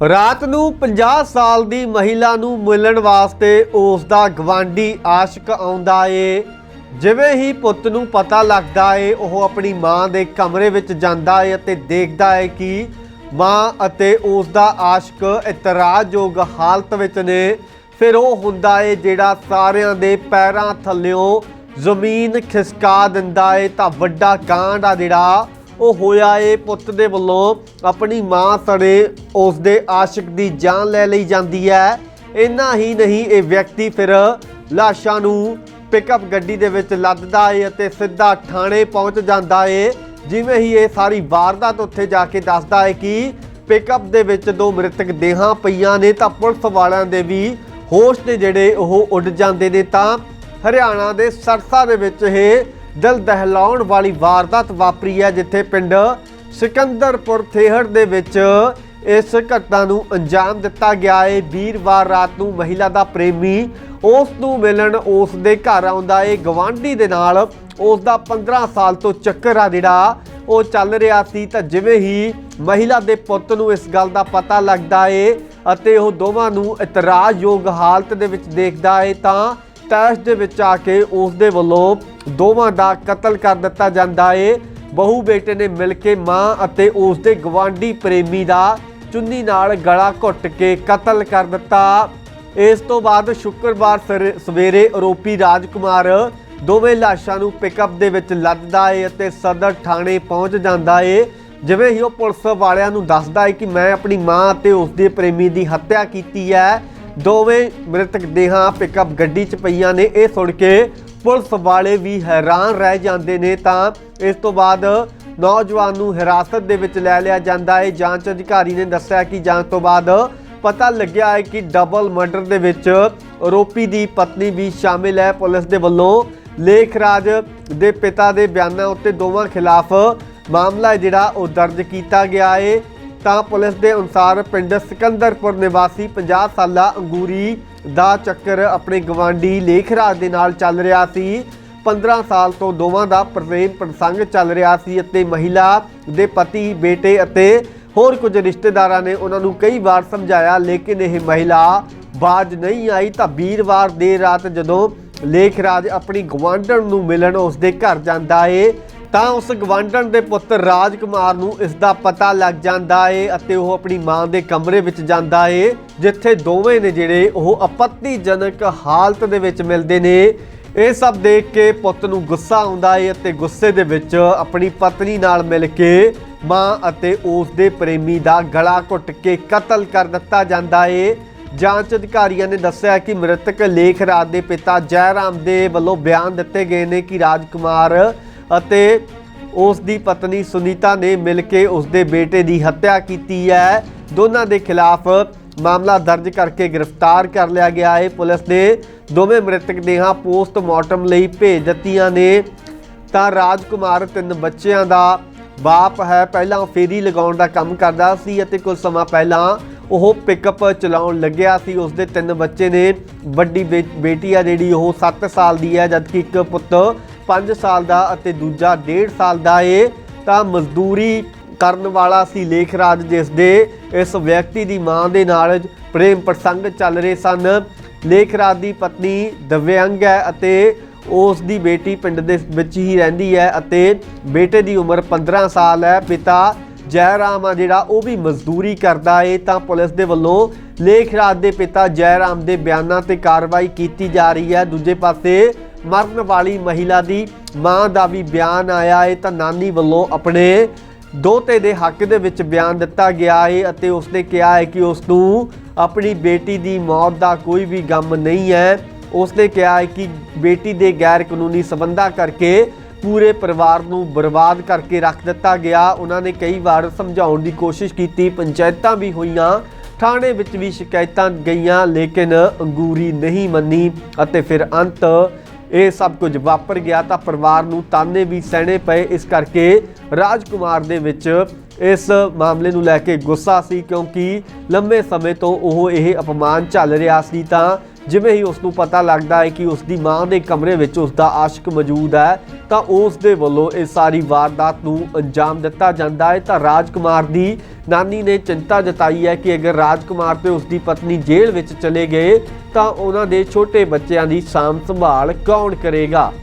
ਰਾਤ ਨੂੰ 50 ਸਾਲ ਦੀ ਮਹਿਲਾ ਨੂੰ ਮਿਲਣ ਵਾਸਤੇ ਉਸ ਦਾ ਗਵਾਂਢੀ ਆਸ਼ਿਕ ਆਉਂਦਾ ਏ। ਜਿਵੇਂ ਹੀ ਪੁੱਤ ਨੂੰ ਪਤਾ ਲੱਗਦਾ ਏ, ਉਹ ਆਪਣੀ ਮਾਂ ਦੇ ਕਮਰੇ ਵਿੱਚ ਜਾਂਦਾ ਏ ਅਤੇ ਦੇਖਦਾ ਏ ਕਿ ਮਾਂ ਅਤੇ ਉਸ ਦਾ ਆਸ਼ਿਕ ਇਤਰਾਜ਼ਯੋਗ ਹਾਲਤ ਵਿੱਚ ਨੇ। ਫਿਰ ਉਹ ਹੁੰਦਾ ਏ, ਜਿਹੜਾ ਸਾਰਿਆਂ ਦੇ ਪੈਰਾਂ ਥੱਲਿਓਂ ਜ਼ਮੀਨ ਖਿਸਕਾ ਦਿੰਦਾ ਏ ਤਾਂ ਵੱਡਾ ਕਾਂਡ ਆ ਜਿਹੜਾ ਉਹ ਹੋਇਆ ਏ ਪੁੱਤ ਦੇ ਵੱਲੋਂ ਆਪਣੀ ਮਾਂ ਸਣੇ ਉਸ ਦੇ ਆਸ਼ਿਕ ਦੀ ਜਾਨ ਲੈ ਲਈ ਜਾਂਦੀ ਹੈ। ਇੰਨਾ ਹੀ ਨਹੀਂ ਇਹ ਵਿਅਕਤੀ ਫਿਰ ਲਾਸ਼ਾਂ ਨੂੰ ਪਿਕਅਪ ਗੱਡੀ ਦੇ ਵਿੱਚ ਲੱਦਦਾ ਏ ਅਤੇ ਸਿੱਧਾ ਥਾਣੇ ਪਹੁੰਚ ਜਾਂਦਾ ਏ। ਜਿਵੇਂ ਹੀ ਇਹ ਸਾਰੀ ਵਾਰਦਾਤ ਉੱਥੇ ਜਾ ਕੇ ਦੱਸਦਾ ਹੈ ਕਿ ਪਿਕਅਪ ਦੇ ਵਿੱਚ ਦੋ ਮ੍ਰਿਤਕ ਦੇਹਾਂ ਪਈਆਂ ਨੇ ਤਾਂ ਪੁਲਿਸ ਵਾਲਿਆਂ ਦੇ ਵੀ ਹੋਸ਼ ਨੇ ਜਿਹੜੇ ਉਹ ਉੱਡ ਜਾਂਦੇ ਨੇ ਤਾਂ ਹਰਿਆਣਾ ਦੇ ਸਰਸਾ ਦੇ ਵਿੱਚ ਇਹ ਦਿਲ ਦਹਿਲਾਉਣ ਵਾਲੀ ਵਾਰਦਾਤ ਵਾਪਰੀ ਹੈ, ਜਿੱਥੇ ਪਿੰਡ ਸਿਕੰਦਰਪੁਰ ਥੇਹੜ ਦੇ ਵਿੱਚ ਇਸ ਘਟਨਾ ਨੂੰ ਅੰਜਾਮ ਦਿੱਤਾ ਗਿਆ ਹੈ। ਵੀਰਵਾਰ ਰਾਤ ਨੂੰ ਮਹਿਲਾ ਦਾ ਪ੍ਰੇਮੀ ਉਸ ਨੂੰ ਮਿਲਣ, ਉਸ ਦੇ ਘਰ ਆਉਂਦਾ ਏ ਗਵਾਂਢੀ ਦੇ ਨਾਲ ਉਸ ਦਾ 15 ਸਾਲ ਤੋਂ ਚੱਕਰ ਆ ਜਿਹੜਾ ਉਹ ਚੱਲ ਰਿਹਾ ਸੀ। ਤਾਂ ਜਿਵੇਂ ਹੀ ਮਹਿਲਾ ਦੇ ਪੁੱਤ ਨੂੰ ਇਸ ਗੱਲ ਦਾ ਪਤਾ ਲੱਗਦਾ ਏ ਅਤੇ ਉਹ ਦੋਵਾਂ ਨੂੰ ਇਤਰਾਜ਼ਯੋਗ ਹਾਲਤ ਦੇ ਵਿੱਚ ਦੇਖਦਾ ਏ ਤਾਂ ਤੈਸ਼ ਦੇ ਵਿੱਚ ਆ ਕੇ ਉਸ ਦੇ ਵੱਲੋਂ ਦੋਵਾਂ ਦਾ ਕਤਲ ਕਰ ਦਿੱਤਾ ਜਾਂਦਾ ਏ। ਬਹੂ ਬੇਟੇ ਨੇ ਮਿਲ ਕੇ ਮਾਂ ਅਤੇ ਉਸ ਦੇ ਗਵਾਂਢੀ ਪ੍ਰੇਮੀ ਦਾ ਚੁੰਨੀ ਨਾਲ ਗਲਾ ਘੁੱਟ ਕੇ ਕਤਲ ਕਰ ਦਿੱਤਾ। ਇਸ ਤੋਂ ਬਾਅਦ ਸ਼ੁੱਕਰਵਾਰ ਸਰ- ਸਵੇਰੇ ਆਰੋਪੀ ਰਾਜਕੁਮਾਰ ਦੋਵੇਂ ਲਾਸ਼ਾਂ ਨੂੰ ਪਿਕਅਪ ਦੇ ਵਿੱਚ ਲੱਦਦਾ ਏ ਅਤੇ ਸਦਰ ਥਾਣੇ ਪਹੁੰਚ ਜਾਂਦਾ ਏ। ਜਿਵੇਂ ਹੀ ਉਹ ਪੁਲਿਸ ਵਾਲਿਆਂ ਨੂੰ ਦੱਸਦਾ ਏ ਕਿ ਮੈਂ ਆਪਣੀ ਮਾਂ ਅਤੇ ਉਸ ਦੇ ਪ੍ਰੇਮੀ ਦੀ ਹੱਤਿਆ ਕੀਤੀ ਹੈ, ਦੋਵੇਂ ਮ੍ਰਿਤਕ ਦੇਹਾਂ ਪਿਕਅਪ ਗੱਡੀ 'ਚ ਪਈਆਂ ਨੇ। ਇਹ ਸੁਣ ਕੇ ਪੁਲਿਸ ਵਾਲੇ ਵੀ ਹੈਰਾਨ ਰਹਿ ਜਾਂਦੇ ਨੇ ਤਾਂ ਇਸ ਤੋਂ ਬਾਅਦ ਨੌਜਵਾਨ ਨੂੰ ਹਿਰਾਸਤ ਦੇ ਵਿੱਚ ਲੈ ਲਿਆ ਜਾਂਦਾ ਹੈ। ਜਾਂਚ ਅਧਿਕਾਰੀ ਨੇ ਦੱਸਿਆ ਕਿ ਜਾਂਚ ਤੋਂ ਬਾਅਦ ਪਤਾ ਲੱਗਿਆ ਹੈ ਕਿ ਡਬਲ ਮਰਡਰ ਦੇ ਵਿੱਚ ਆਰੋਪੀ ਦੀ ਪਤਨੀ ਵੀ ਸ਼ਾਮਿਲ ਹੈ। ਪੁਲਿਸ ਦੇ ਵੱਲੋਂ ਲੇਖਰਾਜ ਦੇ ਪਿਤਾ ਦੇ ਬਿਆਨਾਂ ਉੱਤੇ ਦੋਵਾਂ ਖਿਲਾਫ ਮਾਮਲਾ ਹੈ ਜਿਹੜਾ ਉਹ ਦਰਜ ਕੀਤਾ ਗਿਆ ਹੈ। ਤਾਂ ਪੁਲਿਸ ਦੇ ਅਨੁਸਾਰ ਪਿੰਡ ਸਿਕੰਦਰਪੁਰ ਨਿਵਾਸੀ 50 ਸਾਲਾ ਅੰਗੂਰੀ ਦਾ ਚੱਕਰ ਆਪਣੇ ਗਵਾਂਢੀ ਲੇਖਰਾਜ ਦੇ ਨਾਲ ਚੱਲ ਰਿਹਾ ਸੀ। 15 ਸਾਲ ਤੋਂ ਦੋਵਾਂ ਦਾ ਪ੍ਰੇਮ ਪ੍ਰਸੰਗ ਚੱਲ ਰਿਹਾ ਸੀ ਅਤੇ ਮਹਿਲਾ ਦੇ ਪਤੀ, ਬੇਟੇ ਅਤੇ ਹੋਰ ਕੁਝ ਰਿਸ਼ਤੇਦਾਰਾਂ ਨੇ ਉਹਨਾਂ ਨੂੰ ਕਈ ਵਾਰ ਸਮਝਾਇਆ, ਲੇਕਿਨ ਇਹ ਮਹਿਲਾ ਬਾਜ ਨਹੀਂ ਆਈ ਤਾਂ ਵੀਰਵਾਰ ਦੇਰ ਰਾਤ ਜਦੋਂ ਲੇਖਰਾਜ ਆਪਣੀ ਗਵਾਂਢਣ ਨੂੰ ਮਿਲਣ ਉਸ ਦੇ ਘਰ ਜਾਂਦਾ ਏ ਤਾਂ ਉਸ ਗਵਾਂਢਣ ਦੇ ਪੁੱਤਰ ਰਾਜਕੁਮਾਰ ਨੂੰ ਇਸ ਦਾ ਪਤਾ ਲੱਗ ਜਾਂਦਾ ਏ ਅਤੇ ਉਹ ਆਪਣੀ ਮਾਂ ਦੇ ਕਮਰੇ ਵਿੱਚ ਜਾਂਦਾ ਏ, ਜਿੱਥੇ ਦੋਵੇਂ ਨੇ ਜਿਹੜੇ ਉਹ ਆਪੱਤੀਜਨਕ ਹਾਲਤ ਦੇ ਵਿੱਚ ਮਿਲਦੇ ਨੇ। ਇਹ ਸਭ ਦੇਖ ਕੇ ਪੁੱਤ ਨੂੰ ਗੁੱਸਾ ਆਉਂਦਾ ਏ ਅਤੇ ਗੁੱਸੇ ਦੇ ਵਿੱਚ ਆਪਣੀ ਪਤਨੀ ਨਾਲ ਮਿਲ ਕੇ ਮਾਂ ਅਤੇ ਉਸ ਦੇ ਪ੍ਰੇਮੀ ਦਾ ਗਲਾ ਘੁੱਟ ਕੇ ਕਤਲ ਕਰ ਦਿੱਤਾ ਜਾਂਦਾ ਏ। ਜਾਂਚ ਅਧਿਕਾਰੀਆਂ ਨੇ ਦੱਸਿਆ ਕਿ ਮ੍ਰਿਤਕ ਲੇਖ ਰਾਜ ਦੇ ਪਿਤਾ ਜੈਰਾਮ ਦੇ ਵੱਲੋਂ ਬਿਆਨ ਦਿੱਤੇ ਗਏ ਨੇ ਕਿ ਰਾਜਕੁਮਾਰ ਅਤੇ ਉਸ ਦੀ ਪਤਨੀ ਸੁਨੀਤਾ ਨੇ ਮਿਲ ਕੇ ਉਸ ਦੇ ਬੇਟੇ ਦੀ ਹੱਤਿਆ ਕੀਤੀ ਹੈ। ਦੋਨਾਂ ਦੇ ਖਿਲਾਫ ਮਾਮਲਾ ਦਰਜ ਕਰਕੇ ਗ੍ਰਿਫਤਾਰ ਕਰ ਲਿਆ ਗਿਆ ਹੈ। ਪੁਲਿਸ ਨੇ ਦੋਵੇਂ ਮ੍ਰਿਤਕ ਦੇਹਾਂ ਪੋਸਟਮਾਰਟਮ ਲਈ ਭੇਜ ਦਿੱਤੀਆਂ ਨੇ। ਤਾਂ ਰਾਜਕੁਮਾਰ ਤਿੰਨ ਬੱਚਿਆਂ ਦਾ ਬਾਪ ਹੈ। ਪਹਿਲਾਂ ਫੇਰੀ ਲਗਾਉਣ ਦਾ ਕੰਮ ਕਰਦਾ ਸੀ ਅਤੇ ਕੁਝ ਸਮਾਂ ਪਹਿਲਾਂ ਉਹ ਪਿਕਅਪ ਚਲਾਉਣ ਲੱਗਿਆ ਸੀ। ਉਸ ਦੇ ਤਿੰਨ ਬੱਚੇ ਨੇ। ਵੱਡੀ ਬੇ- ਬੇਟੀ ਆ ਜਿਹੜੀ, ਉਹ 7 ਸਾਲ ਦੀ ਹੈ, ਜਦਕਿ ਇੱਕ ਪੁੱਤ 5 ਸਾਲ ਦਾ ਅਤੇ ਦੂਜਾ 1.5 ਸਾਲ ਦਾ ਏ, ਤਾਂ ਮਜ਼ਦੂਰੀ ਕਰਨ ਵਾਲਾ ਸੀ ਲੇਖਰਾਜ, ਜਿਸ ਦੇ ਇਸ ਵਿਅਕਤੀ ਦੀ ਮਾਂ ਦੇ ਨਾਲ ਪ੍ਰੇਮ ਪ੍ਰਸੰਗ ਚੱਲ ਰਹੇ ਸਨ। ਲੇਖਰਾਜ ਦੀ ਪਤਨੀ ਦਿਵਿਆਂਗ ਹੈ ਅਤੇ ਉਸ ਦੀ ਬੇਟੀ ਪਿੰਡ ਦੇ ਵਿੱਚ ਹੀ ਰਹਿੰਦੀ ਹੈ ਅਤੇ ਬੇਟੇ ਦੀ ਉਮਰ 15 ਸਾਲ ਹੈ। ਪਿਤਾ ਜੈਰਾਮ ਆ ਜਿਹੜਾ, ਉਹ ਵੀ ਮਜ਼ਦੂਰੀ ਕਰਦਾ ਏ, ਤਾਂ ਪੁਲਿਸ ਦੇ ਵੱਲੋਂ ਲੇਖਰਾਜ ਦੇ ਪਿਤਾ ਜੈਰਾਮ ਦੇ ਬਿਆਨਾਂ ਤੇ ਕਾਰਵਾਈ ਕੀਤੀ ਜਾ ਰਹੀ ਹੈ। ਦੂਜੇ ਪਾਸੇ ਮਰਨ ਵਾਲੀ ਮਹਿਲਾ ਦੀ ਮਾਂ ਦਾ ਵੀ ਬਿਆਨ ਆਇਆ ਏ। ਤਾਂ ਨਾਨੀ ਵੱਲੋਂ ਆਪਣੇ ਦੋਤੇ ਦੇ ਹੱਕ ਦੇ ਵਿੱਚ ਬਿਆਨ ਦਿੱਤਾ ਗਿਆ ਹੈ ਅਤੇ ਉਸਨੇ ਕਿਹਾ ਹੈ ਕਿ ਉਸ ਨੂੰ ਆਪਣੀ ਬੇਟੀ ਦੀ ਮੌਤ ਦਾ ਕੋਈ ਵੀ ਗਮ ਨਹੀਂ ਹੈ। ਉਸਨੇ ਕਿਹਾ ਹੈ ਕਿ ਬੇਟੀ ਦੇ ਗੈਰ ਕਾਨੂੰਨੀ ਸਬੰਧਾਂ ਕਰਕੇ ਪੂਰੇ ਪਰਿਵਾਰ ਨੂੰ ਬਰਬਾਦ ਕਰਕੇ ਰੱਖ ਦਿੱਤਾ ਗਿਆ। ਉਹਨਾਂ ਨੇ ਕਈ ਵਾਰ ਸਮਝਾਉਣ ਦੀ ਕੋਸ਼ਿਸ਼ ਕੀਤੀ, ਪੰਚਾਇਤਾਂ ਵੀ ਹੋਈਆਂ, ਥਾਣੇ ਵਿੱਚ ਵੀ ਸ਼ਿਕਾਇਤਾਂ ਗਈਆਂ, ਲੇਕਿਨ ਅੰਗੂਰੀ ਨਹੀਂ ਮੰਨੀ ਅਤੇ ਫਿਰ ਅੰਤ ਇਹ ਸਭ ਕੁਝ ਵਾਪਰ ਗਿਆ ਤਾਂ ਪਰਿਵਾਰ ਨੂੰ ਤਾਨੇ ਵੀ ਸਹਿਣੇ ਪਏ। ਇਸ ਕਰਕੇ ਰਾਜਕੁਮਾਰ ਦੇ ਵਿੱਚ ਇਸ ਮਾਮਲੇ ਨੂੰ ਲੈ ਕੇ ਗੁੱਸਾ ਸੀ ਕਿਉਂਕਿ ਲੰਬੇ ਸਮੇਂ ਤੋਂ ਉਹ ਇਹ ਅਪਮਾਨ ਝੱਲ ਰਿਹਾ ਸੀ ਤਾਂ ਜਿਵੇਂ ਹੀ ਉਸ ਨੂੰ ਪਤਾ ਲੱਗਦਾ ਹੈ ਕਿ ਉਸ ਦੀ ਮਾਂ ਦੇ ਕਮਰੇ ਵਿੱਚ ਉਸ ਦਾ ਆਸ਼ਿਕ ਮੌਜੂਦ ਹੈ, ਤਾਂ ਉਸ ਦੇ ਵੱਲੋਂ ਇਹ ਸਾਰੀ ਵਾਰਦਾਤ ਨੂੰ ਅੰਜਾਮ ਦਿੱਤਾ ਜਾਂਦਾ ਹੈ। ਤਾਂ ਰਾਜਕੁਮਾਰ ਦੀ ਨਾਨੀ ਨੇ ਚਿੰਤਾ ਜਤਾਈ ਹੈ ਕਿ ਅਗਰ ਰਾਜਕੁਮਾਰ ਤੇ ਉਸ ਦੀ ਪਤਨੀ ਜੇਲ੍ਹ ਵਿੱਚ ਚਲੇ ਗਏ, ਤਾਂ ਉਹਨਾਂ ਦੇ ਛੋਟੇ ਬੱਚਿਆਂ ਦੀ ਸਾਂਭ ਸੰਭਾਲ ਕੌਣ ਕਰੇਗਾ?